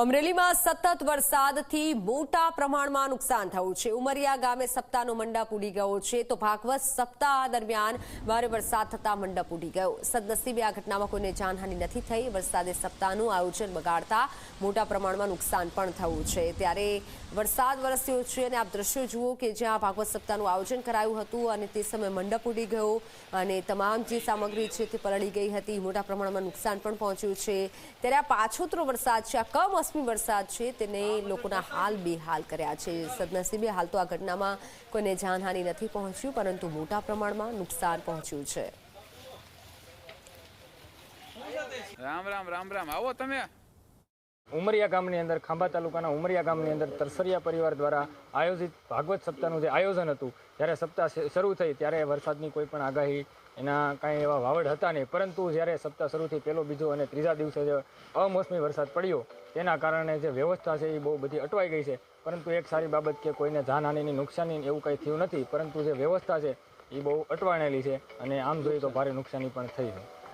અમરેલીમાં સતત વરસાદથી મોટા પ્રમાણમાં નુકસાન થયું છે. ઉમરિયા ગામે સપ્તાહનો મંડપ ઉડી ગયો છે તો ભાગવત સપ્તાહ દરમિયાન ભારે વરસાદ થતા મંડપ ઉડી ગયો. સદનસીબે આ ઘટનામાં કોઈને જાનહાનિ નથી થઈ. વરસાદે સપ્તાહનું આયોજન બગાડતા મોટા પ્રમાણમાં નુકસાન પણ થયું છે. ત્યારે વરસાદ વરસ્યો છે અને આપ દ્રશ્યો જુઓ કે જ્યાં ભાગવત સપ્તાહનું આયોજન કરાયું હતું અને તે સમયે મંડપ ઉડી ગયો અને તમામ જે સામગ્રી છે તે પલળી ગઈ હતી. મોટા પ્રમાણમાં નુકસાન પણ પહોંચ્યું છે. ત્યારે આ પાછોતરો વરસાદ છે. આ કમોસમી વરસાદ છે, તેને લોકોના હાલ બેહાલ કર્યા છે. સદનસીબે હાલ તો આ ઘટનામાં કોઈને જાનહાનિ નથી પહોંચ્યું, પરંતુ મોટા પ્રમાણમાં નુકસાન પહોંચ્યું છે. રામ રામ રામ રામ. આવો તમે. ઉમરિયા ગામની અંદર, ખાંભા તાલુકાના ઉમરિયા ગામની અંદર તરસરિયા પરિવાર દ્વારા આયોજિત ભાગવત સપ્તાહનું જે આયોજન હતું, જ્યારે સપ્તાહ શરૂ થઈ ત્યારે વરસાદની કોઈ પણ આગાહી એના કાંઈ એવા વાવડ હતા નહીં. પરંતુ જ્યારે સપ્તાહ શરૂ થઈ પહેલો બીજો અને ત્રીજા દિવસે જે અમોસમી વરસાદ પડ્યો, તેના કારણે જે વ્યવસ્થા છે એ બહુ બધી અટવાઈ ગઈ છે. પરંતુ એક સારી બાબત કે કોઈને જાનહાનિની નુકસાની એવું કંઈ થયું નથી, પરંતુ જે વ્યવસ્થા છે એ બહુ અટવાણેલી છે અને આમ જોઈએ તો ભારે નુકસાની પણ થઈ છે.